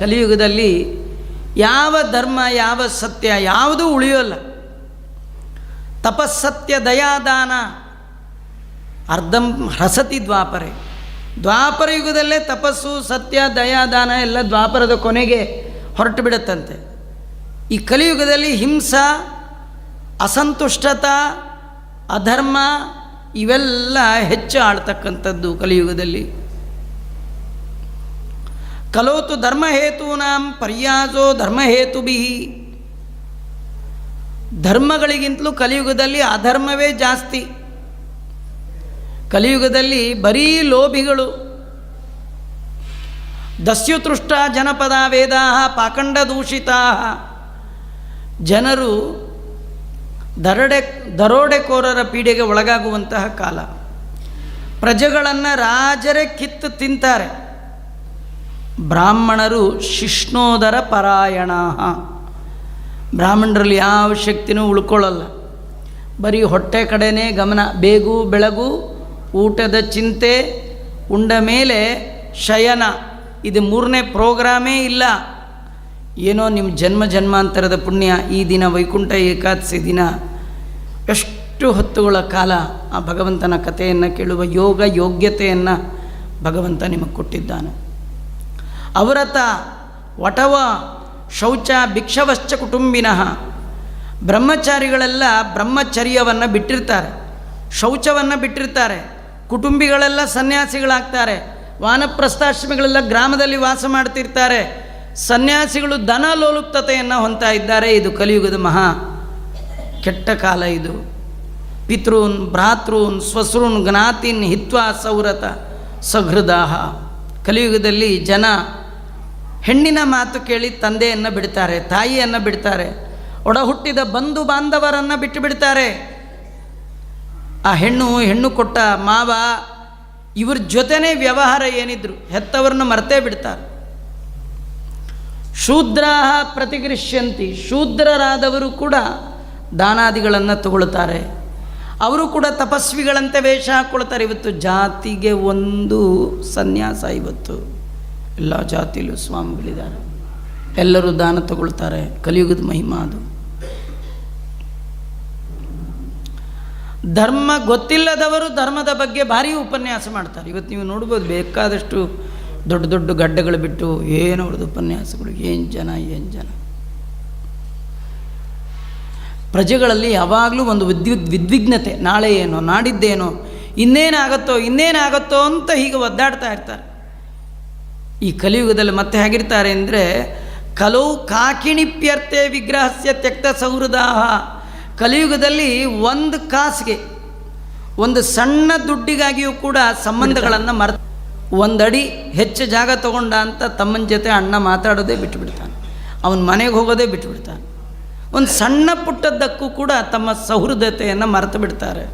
ಕಲಿಯುಗದಲ್ಲಿ ಯಾವ ಧರ್ಮ, ಯಾವ ಸತ್ಯ ಯಾವುದೂ ಉಳಿಯೋಲ್ಲ. ತಪಸ್ಸತ್ಯ, ದಯಾದಾನ, ಅರ್ಧಂ ಹಸತಿ ದ್ವಾಪರೆ. ದ್ವಾಪರ ಯುಗದಲ್ಲೇ ತಪಸ್ಸು, ಸತ್ಯ, ದಯಾದಾನ ಎಲ್ಲ ದ್ವಾಪರದ ಕೊನೆಗೆ ಹೊರಟು ಬಿಡುತ್ತಂತೆ. ಈ ಕಲಿಯುಗದಲ್ಲಿ ಹಿಂಸ, ಅಸಂತುಷ್ಟತ, ಅಧರ್ಮ ಇವೆಲ್ಲ ಹೆಚ್ಚು ಆಳ್ತಕ್ಕಂಥದ್ದು ಕಲಿಯುಗದಲ್ಲಿ. ಕಲೋತು ಧರ್ಮಹೇತೂನಾಂ ಪರ್ಯಾಸೋ ಧರ್ಮಹೇತುಭಿ ಧರ್ಮಗಳಿಗಿಂತಲೂ ಕಲಿಯುಗದಲ್ಲಿ ಅಧರ್ಮವೇ ಜಾಸ್ತಿ. ಕಲಿಯುಗದಲ್ಲಿ ಬರೀ ಲೋಭಿಗಳು. ದಸ್ಯುತೃಷ್ಟ ಜನಪದ ವೇದಾ ಪಾಖಂಡ ದೂಷಿತಾ ಜನರು ದರಡೆ, ದರೋಡೆಕೋರರ ಪೀಡೆಗೆ ಒಳಗಾಗುವಂತಹ ಕಾಲ. ಪ್ರಜೆಗಳನ್ನು ರಾಜರೇ ಕಿತ್ತು ತಿಂತಾರೆ. ಬ್ರಾಹ್ಮಣರು ಶಿಷ್ಣೋದರ ಪರಾಯಣ ಬ್ರಾಹ್ಮಣರಲ್ಲಿ ಯಾವ ಶಕ್ತಿನೂ ಉಳ್ಕೊಳ್ಳಲ್ಲ. ಬರೀ ಹೊಟ್ಟೆ ಕಡೆನೇ ಗಮನ. ಬೇಗು, ಬೆಳಗು, ಊಟದ ಚಿಂತೆ, ಉಂಡ ಮೇಲೆ ಶಯನ. ಇದು ಮೂರನೇ ಪ್ರೋಗ್ರಾಮೇ ಇಲ್ಲ. ಏನೋ ನಿಮ್ಮ ಜನ್ಮ ಜನ್ಮಾಂತರದ ಪುಣ್ಯ ಈ ದಿನ ವೈಕುಂಠ ಏಕಾದಶಿ ದಿನ. ಎಷ್ಟು ಹೊತ್ತುಗಳ ಕಾಲ ಆ ಭಗವಂತನ ಕಥೆಯನ್ನು ಕೇಳುವ ಯೋಗ ಯೋಗ್ಯತೆಯನ್ನು ಭಗವಂತ ನಿಮಗೆ ಕೊಟ್ಟಿದ್ದಾನೆ. ಅವರತ ವಟವ ಶೌಚ ಭಿಕ್ಷವಶ್ಚ ಕುಟುಂಬಿನಃ. ಬ್ರಹ್ಮಚಾರಿಗಳೆಲ್ಲ ಬ್ರಹ್ಮಚರ್ಯವನ್ನು ಬಿಟ್ಟಿರ್ತಾರೆ. ಶೌಚವನ್ನು ಬಿಟ್ಟಿರ್ತಾರೆ. ಕುಟುಂಬಿಗಳೆಲ್ಲ ಸನ್ಯಾಸಿಗಳಾಗ್ತಾರೆ. ವಾನಪ್ರಸ್ಥಾಶ್ರಮಿಗಳೆಲ್ಲ ಗ್ರಾಮದಲ್ಲಿ ವಾಸ ಮಾಡ್ತಿರ್ತಾರೆ. ಸನ್ಯಾಸಿಗಳು ಧನ ಲೋಲುಪ್ತತೆಯನ್ನು ಹೊಂತಾ ಇದ್ದಾರೆ. ಇದು ಕಲಿಯುಗದ ಮಹಾ ಕೆಟ್ಟ ಕಾಲ ಇದು. ಪಿತೃನ್, ಭ್ರಾತೃನ್, ಸ್ವಸೃನ್, ಜ್ಞಾತಿನ್ ಹಿತ್ವಾ ಸೌರತ ಸಹೃದಾಹ ಕಲಿಯುಗದಲ್ಲಿ ಜನ ಹೆಣ್ಣಿನ ಮಾತು ಕೇಳಿ ತಂದೆಯನ್ನು ಬಿಡ್ತಾರೆ, ತಾಯಿಯನ್ನು ಬಿಡ್ತಾರೆ, ಒಡ ಹುಟ್ಟಿದ ಬಂಧು ಬಾಂಧವರನ್ನು ಬಿಟ್ಟು ಬಿಡ್ತಾರೆ. ಆ ಹೆಣ್ಣು ಹೆಣ್ಣು ಕೊಟ್ಟ ಮಾವ ಇವ್ರ ಜೊತೆನೇ ವ್ಯವಹಾರ ಏನಿದ್ರು ಹೆತ್ತವ್ರನ್ನ ಮರ್ತೇ ಬಿಡ್ತಾರೆ. ಶೂದ್ರಾ ಪ್ರತಿಗೃಷ್ಯಂತಿ, ಶೂದ್ರರಾದವರು ಕೂಡ ದಾನಾದಿಗಳನ್ನು ತಗೊಳ್ತಾರೆ. ಅವರು ಕೂಡ ತಪಸ್ವಿಗಳಂತೆ ವೇಷ ಹಾಕ್ಕೊಳ್ತಾರೆ ಇವತ್ತು ಜಾತಿಗೆ ಒಂದು ಸನ್ಯಾಸ ಇವತ್ತು. ಎಲ್ಲ ಜಾತಿಯಲ್ಲೂ ಸ್ವಾಮಿಗಳಿದ್ದಾರೆ. ಎಲ್ಲರೂ ದಾನ ತಗೊಳ್ತಾರೆ. ಕಲಿಯುಗದ ಮಹಿಮಾ ಅದು. ಧರ್ಮ ಗೊತ್ತಿಲ್ಲದವರು ಧರ್ಮದ ಬಗ್ಗೆ ಭಾರಿ ಉಪನ್ಯಾಸ ಮಾಡ್ತಾರೆ. ಇವತ್ತು ನೀವು ನೋಡ್ಬೋದು ಬೇಕಾದಷ್ಟು ದೊಡ್ಡ ದೊಡ್ಡ ಗಡ್ಡೆಗಳು ಬಿಟ್ಟು ಏನು ಅವ್ರದ್ದು ಉಪನ್ಯಾಸಗಳು. ಏನು ಜನ ಏನು ಜನ. ಪ್ರಜೆಗಳಲ್ಲಿ ಯಾವಾಗಲೂ ಒಂದು ವಿದ್ಯುತ್ ವಿದ್ವಿಗ್ನತೆ. ನಾಳೆ ಏನೋ, ನಾಡಿದ್ದೇನೋ, ಇನ್ನೇನಾಗತ್ತೋ ಇನ್ನೇನಾಗತ್ತೋ ಅಂತ ಹೀಗೆ ಒದ್ದಾಡ್ತಾ ಇರ್ತಾರೆ. ಈ ಕಲಿಯುಗದಲ್ಲಿ ಮತ್ತೆ ಹೇಗಿರ್ತಾರೆ ಅಂದರೆ, ಕಲೌ ಕಾಕಿಣಿಪ್ಯರ್ಥೆ ವಿಗ್ರಹಸ್ಯ ತ್ಯಕ್ತ ಸೌಹೃದಾಹ. ಕಲಿಯುಗದಲ್ಲಿ ಒಂದು ಕಾಸಿಗೆ, ಒಂದು ಸಣ್ಣ ದುಡ್ಡಿಗಾಗಿಯೂ ಕೂಡ ಸಂಬಂಧಗಳನ್ನು ಮರ ಒಂದಡಿ ಹೆಚ್ಚು ಜಾಗ ತಗೊಂಡ ಅಂತ ತಮ್ಮನ ಜೊತೆ ಅಣ್ಣ ಮಾತಾಡೋದೇ ಬಿಟ್ಟುಬಿಡ್ತಾನೆ ಅವನ ಮನೆಗೆ ಹೋಗೋದೇ ಬಿಟ್ಟುಬಿಡ್ತಾನೆ ಒಂದು ಸಣ್ಣ ಪುಟ್ಟದ್ದಕ್ಕೂ ಕೂಡ ತಮ್ಮ ಸೌಹೃದತೆಯನ್ನು ಮರೆತು ಬಿಡ್ತಾರೆ.